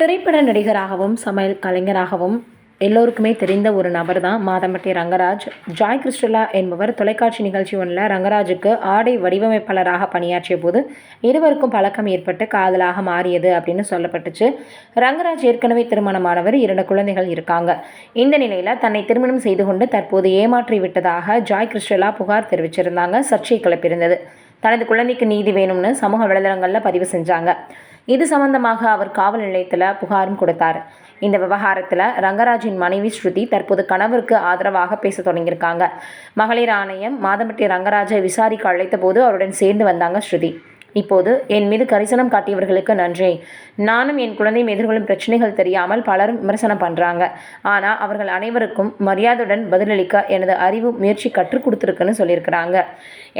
திரைப்பட நடிகராகவும் சமையல் கலைஞராகவும் எல்லோருக்குமே தெரிந்த ஒரு நபர் தான் மாதம்பட்டி ரங்கராஜ். ஜாய் கிறிஸ்டலா என்பவர் தொலைக்காட்சி நிகழ்ச்சி ஒன்றில் ரங்கராஜுக்கு ஆடை வடிவமைப்பாளராக பணியாற்றிய போது இருவருக்கும் பழக்கம் ஏற்பட்டு காதலாக மாறியது அப்படின்னு சொல்லப்பட்டுச்சு. ரங்கராஜ் ஏற்கனவே திருமணமானவர் இரண்டு குழந்தைகள் இருக்காங்க. இந்த நிலையில் தன்னை திருமணம் செய்து கொண்டு தற்போது ஏமாற்றி விட்டதாக ஜாய் கிறிஸ்டலா புகார் தெரிவிச்சிருந்தாங்க. சர்ச்சை கிளப்பியிருந்தது. தனது குழந்தைக்கு நீதி வேணும்னு சமூக வலைதளங்களில் பதிவு செஞ்சாங்க. இது சம்பந்தமாக அவர் காவல் நிலையத்தில் புகாரும் கொடுத்தார். இந்த விவகாரத்தில் ரங்கராஜின் மனைவி ஸ்ருதி தற்போது கணவருக்கு ஆதரவாக பேச தொடங்கியிருக்காங்க. மகளிர் ஆணையம் மாதம்பட்டி ரங்கராஜை விசாரிக்க அழைத்த போது அவருடன் சேர்ந்து வந்தாங்க ஸ்ருதி. இப்போது என் மீது கரிசனம் காட்டியவர்களுக்கு நன்றி. நானும் என் குழந்தையும் எதிர்கொள்ளும் பிரச்சனைகள் தெரியாமல் பலரும் விமர்சனம் பண்ணுறாங்க ஆனால் அவர்கள் அனைவருக்கும் மரியாதையுடன் பதிலளிக்க எனது அறிவு முயற்சி கற்றுக் கொடுத்துருக்குன்னு சொல்லியிருக்கிறாங்க.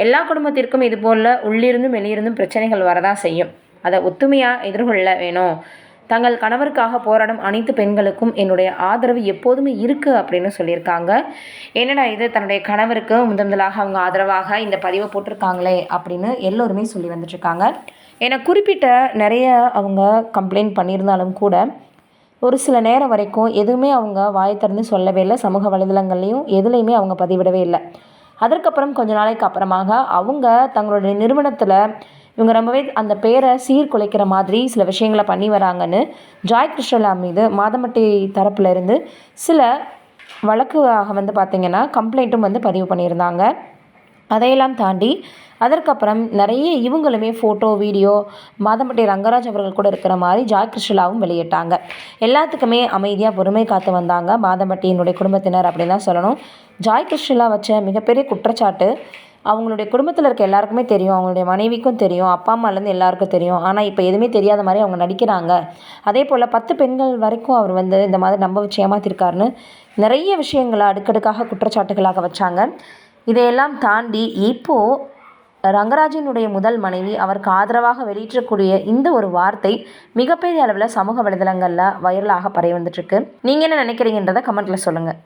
எல்லா குடும்பத்திற்கும் இதுபோல் உள்ளிருந்தும் வெளியிருந்தும் பிரச்சனைகள் வரதான் செய்யும். அதை ஒத்துமையாக எதிர்கொள்ள வேணும். தங்கள் கணவருக்காக போராடும் அனைத்து பெண்களுக்கும் என்னுடைய ஆதரவு எப்போதுமே இருக்குது அப்படின்னு சொல்லியிருக்காங்க. என்னடா இது? தன்னுடைய கணவருக்கு முதன் முதலாக அவங்க ஆதரவாக இந்த பதிவை போட்டிருக்காங்களே அப்படின்னு எல்லோருமே சொல்லி வந்துட்டுருக்காங்க. ஏன்னா குறிப்பிட்ட நிறைய அவங்க கம்ப்ளைண்ட் பண்ணியிருந்தாலும் கூட ஒரு சில நேரம் வரைக்கும் எதுவுமே அவங்க வாய் திறந்து சொல்லவே இல்லை. சமூக வலைதளங்கள்லையும் எதுலேயுமே அவங்க பதிவிடவே இல்லை. அதற்கப்புறம் கொஞ்ச நாளைக்கு அப்புறமாக அவங்க தங்களுடைய நிறுவனத்தில் இவங்க ரொம்பவே அந்த பேரை சீர்குலைக்கிற மாதிரி சில விஷயங்களை பண்ணி வராங்கன்னு ஜாய் கிருஷ்ணலா மீது மாதம்பட்டி தரப்புலேருந்து சில வழக்குவாக வந்து பார்த்திங்கன்னா கம்ப்ளைண்ட்டும் வந்து பதிவு பண்ணியிருந்தாங்க. அதையெல்லாம் தாண்டி அதற்கப்புறம் நிறைய இவங்களுமே ஃபோட்டோ வீடியோ மாதம்பட்டி ரங்கராஜ் அவர்கள் கூட இருக்கிற மாதிரி ஜாய் கிருஷ்ணலாவும் வெளியிட்டாங்க. எல்லாத்துக்குமே அமைதியாக பொறுமை காத்து வந்தாங்க மாதம்பட்டியினுடைய குடும்பத்தினர் அப்படின்னு தான் சொல்லணும். ஜாய் கிருஷ்ணலா வச்ச மிகப்பெரிய குற்றச்சாட்டு அவங்களுடைய குடும்பத்தில் இருக்க எல்லாருக்குமே தெரியும் அவங்களுடைய மனைவிக்கும் தெரியும் அப்பா அம்மாலேருந்து எல்லாருக்கும் தெரியும். ஆனால் இப்போ எதுவுமே தெரியாத மாதிரி அவங்க நடிக்கிறாங்க. அதே போல் பத்து பெண்கள் வரைக்கும் அவர் வந்து இந்த மாதிரி நம்ப வச்சு ஏமாத்திருக்காருன்னு நிறைய விஷயங்களை அடுக்கடுக்காக குற்றச்சாட்டுகளாக வச்சாங்க. இதையெல்லாம் தாண்டி இப்போது ரங்கராஜனுடைய முதல் மனைவி அவருக்கு ஆதரவாக வெளியிட்டக்கூடிய இந்த ஒரு வார்த்தை மிகப்பெரிய அளவில் சமூக வலைதளங்களில் வைரலாக பரவி வந்துட்டுருக்கு நீங்கள் என்ன நினைக்கிறீங்கன்றதை கமெண்ட்டில் சொல்லுங்கள்